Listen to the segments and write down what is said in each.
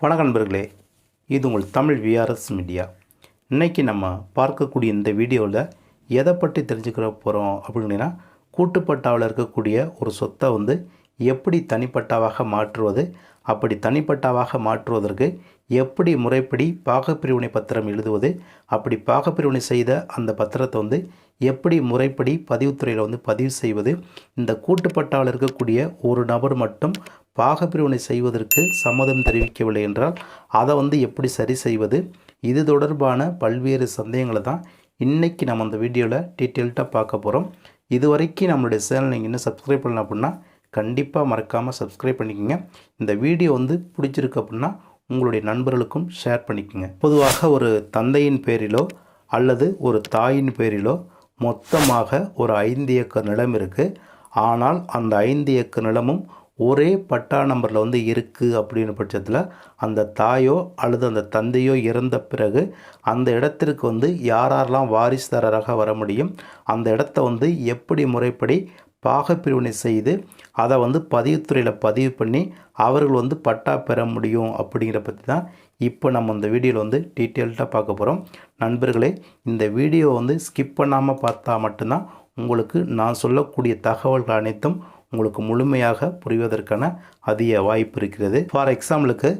வணக்கம் நண்பர்களே இது உங்கள் தமிழ் விஆர்எஸ் மீடியா இன்றைக்கி நம்ம பார்க்கக்கூடிய இந்த வீடியோவில் எதை பற்றி தெரிஞ்சுக்கிற போகிறோம் அப்படின்னா கூட்டுப்பட்டாவில் இருக்கக்கூடிய ஒரு சொத்தை வந்து எப்படி தனிப்பட்டாவாக மாற்றுவது அப்படி தனிப்பட்டாவாக மாற்றுவதற்கு எப்படி முறைப்படி பாகப்பிரிவினை பத்திரம் எழுதுவது அப்படி பாகப்பிரிவினை செய்த அந்த பத்திரத்தை வந்து எப்படி முறைப்படி பதிவுத்துறையில் வந்து பதிவு செய்வது இந்த கூட்டுப்பட்டாவில் இருக்கக்கூடிய ஒரு நபர் மட்டும் பாகப்பிரிவினை செய்வதற்கு சம்மதம் தெரிவிக்கவில்லை என்றால் அதை வந்து எப்படி சரி செய்வது? இது தொடர்பான பல்வேறு சந்தேகங்களை தான் இன்றைக்கி நம்ம அந்த வீடியோவில் டீட்டெயில்ட்டாக பார்க்க போகிறோம் இது வரைக்கும் நம்மளுடைய சேனல் நீங்கள் இன்னும் சப்ஸ்கிரைப் பண்ணல அப்படின்னா கண்டிப்பாக மறக்காமல் சப்ஸ்கிரைப் பண்ணிக்கோங்க. இந்த வீடியோ வந்து பிடிச்சிருக்கு அப்படின்னா உங்களுடைய நண்பர்களுக்கும் ஷேர் பண்ணிக்கோங்க. பொதுவாக ஒரு தந்தையின் பேரிலோ அல்லது ஒரு தாயின் பேரிலோ மொத்தமாக ஒரு ஐந்து ஏக்கர் நிலம் இருக்குது ஆனால் அந்த ஐந்து ஏக்கர் நிலமும் ஒரே பட்டா நம்பரில் வந்து இருக்குது அப்படின்னு பட்சத்தில் அந்த தாயோ அல்லது அந்த தந்தையோ இறந்த பிறகு அந்த இடத்திற்கு வந்து யாரெல்லாம் வாரிசுதாரராக வர முடியும் அந்த இடத்த வந்து எப்படி முறைப்படி பாகப்பிரிவினை செய்து அதை வந்து பதிவுத்துறையில் பதிவு பண்ணி அவர்கள் வந்து பட்டா பெற முடியும் அப்படிங்கிற பற்றி தான் இப்போ நம்ம இந்த வீடியோவில் வந்து டீட்டெயில்டாக பார்க்க போகிறோம் நண்பர்களே இந்த வீடியோ வந்து ஸ்கிப் பண்ணாமல் பார்த்தா மட்டும்தான் உங்களுக்கு நான் சொல்லக்கூடிய தகவல்கள் அனைத்தும் உங்களுக்கு முழுமையாக புரிவதற்கான அதிக வாய்ப்பு இருக்கிறது. ஃபார் எக்ஸாம்பிளுக்கு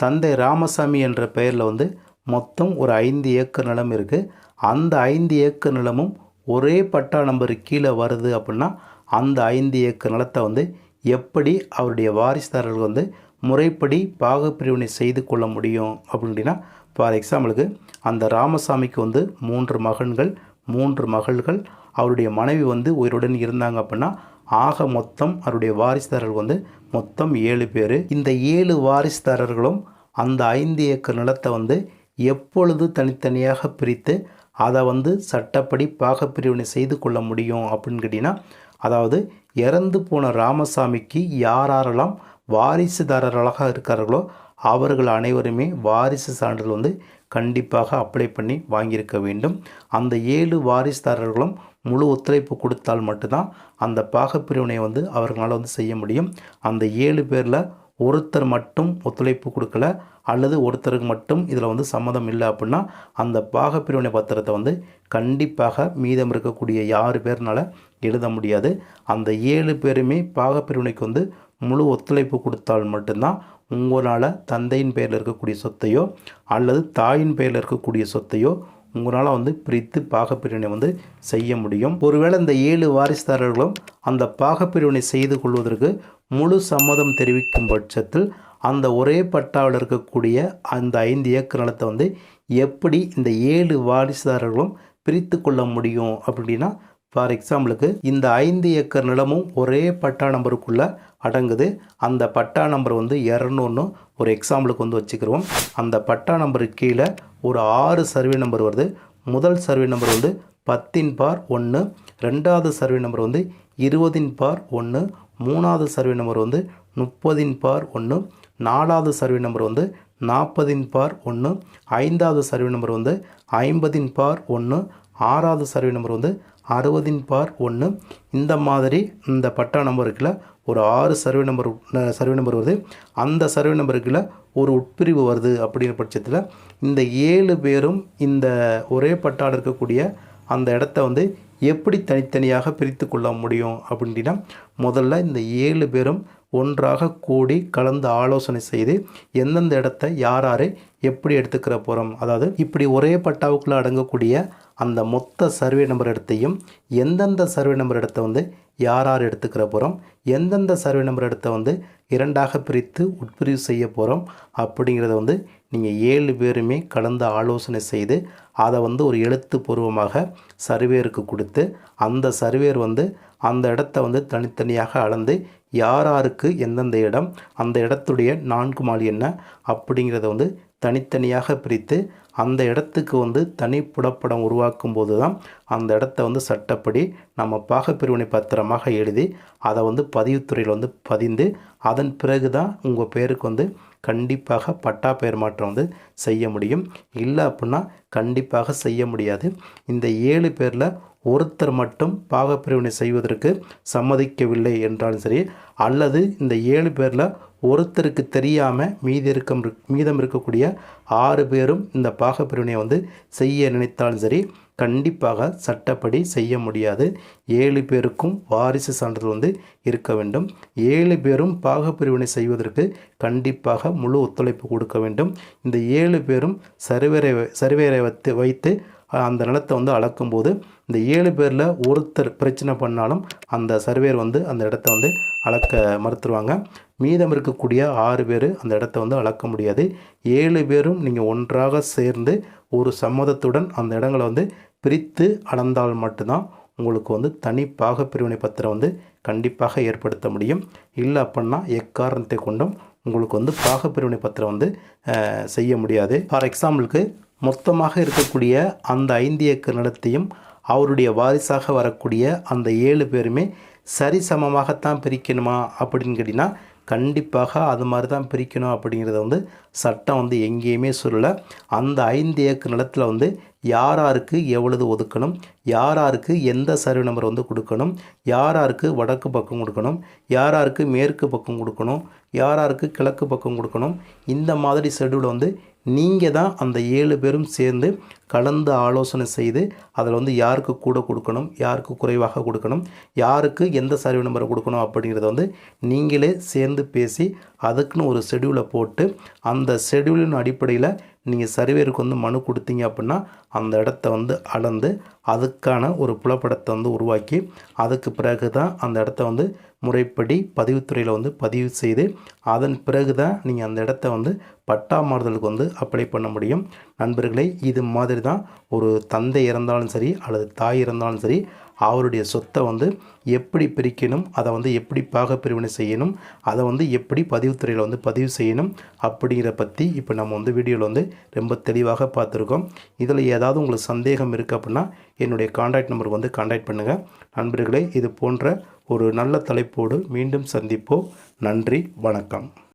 தந்தை ராமசாமி என்ற பெயரில் வந்து மொத்தம் ஒரு ஐந்து ஏக்கர் நிலம் இருக்குது அந்த ஐந்து ஏக்கர் நிலமும் ஒரே பட்டா நம்பர் கீழே வருது அப்படின்னா அந்த ஐந்து ஏக்கர் நிலத்தை வந்து எப்படி அவருடைய வாரிசுதாரர்கள் வந்து முறைப்படி பாகப்பிரிவினை செய்து கொள்ள முடியும் அப்படின்னா ஃபார் எக்ஸாம்பிளுக்கு அந்த ராமசாமிக்கு வந்து மூன்று மகன்கள் மூன்று மகள்கள் அவருடைய மனைவி வந்து உயிருடன் இருந்தாங்க அப்படின்னா ஆக மொத்தம் அவருடைய வாரிசுதாரர்கள் வந்து மொத்தம் ஏழு பேர். இந்த ஏழு வாரிசுதாரர்களும் அந்த ஐந்து ஏக்கர் நிலத்தை வந்து எப்பொழுது தனித்தனியாக பிரித்து அதை வந்து சட்டப்படி பாகப்பிரிவினை செய்து கொள்ள முடியும் அப்படின்னு கேட்டிங்கன்னா அதாவது இறந்து போன ராமசாமிக்கு யாரெல்லாம் வாரிசுதாரர்களாக இருக்கார்களோ அவர்கள் அனைவருமே வாரிசு சான்றிதழ் வந்து கண்டிப்பாக அப்ளை பண்ணி வாங்கியிருக்க வேண்டும். அந்த ஏழு வாரிசுதாரர்களும் முழு ஒத்துழைப்பு கொடுத்தால் மட்டும்தான் அந்த பாகப்பிரிவினை வந்து அவர்களால் வந்து செய்ய முடியும். அந்த ஏழு பேரில் ஒருத்தர் மட்டும் ஒத்துழைப்பு கொடுக்கல அல்லது ஒருத்தருக்கு மட்டும் இதில் வந்து சம்மதம் இல்லை அப்படின்னா அந்த பாகப்பிரிவினை பத்திரத்தை வந்து கண்டிப்பாக மீதம் இருக்கக்கூடிய யாரு பேர்னால எழுத முடியாது. அந்த ஏழு பேருமே பாகப்பிரிவினைக்கு வந்து முழு ஒத்துழைப்பு கொடுத்தால் மட்டும்தான் உங்களால் தந்தையின் பெயரில் இருக்கக்கூடிய சொத்தையோ அல்லது தாயின் பெயரில் இருக்கக்கூடிய சொத்தையோ உங்களால் வந்து பிரித்து பாகப்பிரிவினை வந்து செய்ய முடியும். ஒருவேளை இந்த ஏழு வாரிசுதாரர்களும் அந்த பாகப்பிரிவினை செய்து கொள்வதற்கு முழு சம்மதம் தெரிவிக்கும் பட்சத்தில் அந்த ஒரே பட்டாவில் இருக்கக்கூடிய அந்த ஐந்து ஏக்கர் நிலத்தை வந்து எப்படி இந்த ஏழு வாரிசுதாரர்களும் பிரித்து கொள்ள முடியும் அப்படின்னா ஃபார் எக்ஸாம்பிளுக்கு இந்த ஐந்து ஏக்கர் நிலமும் ஒரே பட்டா நம்பருக்குள்ளே அடங்குது. அந்த பட்டா நம்பர் வந்து இரநூறுன்னு ஒரு எக்ஸாம்பிளுக்கு வந்து வச்சுக்கிறோம். அந்த பட்டா நம்பருக்கு கீழே ஒரு ஆறு சர்வே நம்பர் வருது. முதல் சர்வே நம்பர் வந்து பத்தின் பார் ஒன்று ரெண்டாவது சர்வே நம்பர் வந்து இருபதின் பார் ஒன்று மூணாவது சர்வே நம்பர் வந்து முப்பதின் பார் ஒன்று நாலாவது சர்வே நம்பர் வந்து நாற்பதின் பார் ஒன்று ஐந்தாவது சர்வே நம்பர் வந்து ஐம்பதின் பார் ஒன்று ஆறாவது சர்வே நம்பர் வந்து அறுபதின் பார் ஒன்று இந்த மாதிரி இந்த பட்டா நம்பருக்குள்ள ஒரு ஆறு சர்வே நம்பர் சர்வே நம்பர் வருது. அந்த சர்வே நம்பருக்குள்ள ஒரு உட்பிரிவு வருது அப்படிங்கிற பட்சத்தில் இந்த ஏழு பேரும் இந்த ஒரே பட்டாவில் இருக்கக்கூடிய அந்த இடத்த வந்து எப்படி தனித்தனியாக பிரித்து கொள்ள முடியும் அப்படின்னா முதல்ல இந்த ஏழு பேரும் ஒன்றாக கூடி கலந்து ஆலோசனை செய்து எந்தெந்த இடத்த யார் யாரை எப்படி எடுத்துக்கிற போகிறோம் அதாவது இப்படி ஒரே பட்டாவுக்குள்ளே அடங்கக்கூடிய அந்த மொத்த சர்வே நம்பர் இடத்தையும் எந்தெந்த சர்வே நம்பர் இடத்த வந்து யார் யார் எடுத்துக்கிற போகிறோம் எந்தெந்த சர்வே நம்பர் இடத்த வந்து இரண்டாக பிரித்து உட்பிரிவு செய்ய போகிறோம் அப்படிங்கிறத வந்து நீங்கள் ஏழு பேருமே கலந்து ஆலோசனை செய்து அதை வந்து ஒரு எழுத்துப்பூர்வமாக சர்வேருக்கு கொடுத்து அந்த சர்வேர் வந்து அந்த இடத்த வந்து தனித்தனியாக அளந்து யார் யாருக்கு எந்தெந்த இடம் அந்த இடத்துடைய நான்கு மாலி என்ன அப்படிங்கிறத வந்து தனித்தனியாக பிரித்து அந்த இடத்துக்கு வந்து தனி புடப்படம் உருவாக்கும் போது தான் அந்த இடத்த வந்து சட்டப்படி நம்ம பாகப்பிரிவினை பத்திரமாக எழுதி அதை வந்து பதிவுத்துறையில் வந்து பதிந்து அதன் பிறகு தான் உங்கள் பேருக்கு வந்து கண்டிப்பாக பட்டா பெயர் மாற்றம் வந்து செய்ய முடியும். இல்லை அப்படின்னா கண்டிப்பாக செய்ய முடியாது. இந்த ஏழு பேரில் ஒருத்தர் மட்டும் பாகப்பிரிவினை செய்வதற்கு சம்மதிக்கவில்லை என்றாலும் சரி அல்லது இந்த ஏழு பேரில் ஒருத்தருக்கு தெரியாமல் மீதி இருக்க மீதம் இருக்கக்கூடிய ஆறு பேரும் இந்த பாகப்பிரிவினை வந்து செய்ய நினைத்தாலும் சரி கண்டிப்பாக சட்டப்படி செய்ய முடியாது. ஏழு பேருக்கும் வாரிசு சான்றிதழ் வந்து இருக்க வேண்டும். ஏழு பேரும் பாகப்பிரிவினை செய்வதற்கு கண்டிப்பாக முழு ஒத்துழைப்பு கொடுக்க வேண்டும். இந்த ஏழு பேரும் சர்வேரை சர்வேரை வைத்து வைத்து அந்த நிலத்தை வந்து அளக்கும்போது இந்த ஏழு பேரில் ஒருத்தர் பிரச்சனை பண்ணாலும் அந்த சர்வேர் வந்து அந்த இடத்த வந்து அளக்க மறுத்துருவாங்க. மீதம் இருக்கக்கூடிய ஆறு பேர் அந்த இடத்த வந்து அளக்க முடியாது. ஏழு பேரும் நீங்கள் ஒன்றாக சேர்ந்து ஒரு சம்மதத்துடன் அந்த இடங்களை வந்து பிரித்து அளந்தால் மட்டும்தான் உங்களுக்கு வந்து தனி பாக பிரிவினை பத்திரம் வந்து கண்டிப்பாக ஏற்படுத்த முடியும். இல்லை அப்படின்னா எக்காரணத்தை கொண்டும் உங்களுக்கு வந்து பாகப்பிரிவினை பத்திரம் வந்து செய்ய முடியாது. ஃபார் எக்ஸாம்பிளுக்கு மொத்தமாக இருக்கக்கூடிய அந்த ஐந்து ஏக்கர் நிலத்தையும் அவருடைய வாரிசாக வரக்கூடிய அந்த ஏழு பேருமே சரிசமமாகத்தான் பிரிக்கணுமா அப்படின்னு கேட்டிங்கன்னா கண்டிப்பாக அது மாதிரி தான் பிரிக்கணும் அப்படிங்கிறத வந்து சட்டம் வந்து எங்கேயுமே சொல்லலை. அந்த ஐந்து ஏக்கர் நிலத்தில் வந்து யார் யாருக்கு எவ்வளவு ஒதுக்கணும் யார் யாருக்கு எந்த சர்வே நம்பர் வந்து கொடுக்கணும் யார் யாருக்கு வடக்கு பக்கம் கொடுக்கணும் யார் யாருக்கு மேற்கு பக்கம் கொடுக்கணும் யார் யாருக்கு கிழக்கு பக்கம் கொடுக்கணும் இந்த மாதிரி ஷெடியூல் வந்து நீங்கள் தான் அந்த ஏழு பேரும் சேர்ந்து கலந்து ஆலோசனை செய்து அதில் வந்து யாருக்கு கூட கொடுக்கணும் யாருக்கு குறைவாக கொடுக்கணும் யாருக்கு எந்த சர்வே நம்பரை கொடுக்கணும் அப்படிங்கிறத வந்து நீங்களே சேர்ந்து பேசி அதுக்குன்னு ஒரு ஷெடியூலை போட்டு அந்த ஷெடியூலின் அடிப்படையில் நீங்கள் சர்வேருக்கு வந்து மனு கொடுத்தீங்க அப்படின்னா அந்த இடத்த வந்து அளந்து அதுக்கான ஒரு புலப்படத்தை வந்து உருவாக்கி அதுக்கு பிறகு தான் அந்த இடத்த வந்து முறைப்படி பதிவுத்துறையில் வந்து பதிவு செய்து அதன் பிறகு தான் நீங்கள் அந்த இடத்த வந்து பட்டா மாறுதலுக்கு வந்து அப்ளை பண்ண முடியும். நண்பர்களே இது மாதிரி தான் ஒரு தந்தை இறந்தாலும் சரி அல்லது தாய் இறந்தாலும் சரி அவருடைய சொத்தை வந்து எப்படி பிரிக்கணும் அதை வந்து எப்படி பாக பிரிவினை செய்யணும் அதை வந்து எப்படி பதிவுத்துறையில் வந்து பதிவு செய்யணும் அப்படிங்கிற பற்றி இப்போ நம்ம வந்து வீடியோவில் வந்து ரொம்ப தெளிவாக பார்த்துருக்கோம். இதில் ஏதாவது உங்களுக்கு சந்தேகம் இருக்குது அப்படின்னா என்னுடைய காண்டாக்ட் நம்பருக்கு வந்து காண்டாக்ட் பண்ணுங்கள் நண்பர்களே இது போன்ற ஒரு நல்ல தலைப்போடு மீண்டும் சந்திப்போம். நன்றி வணக்கம்.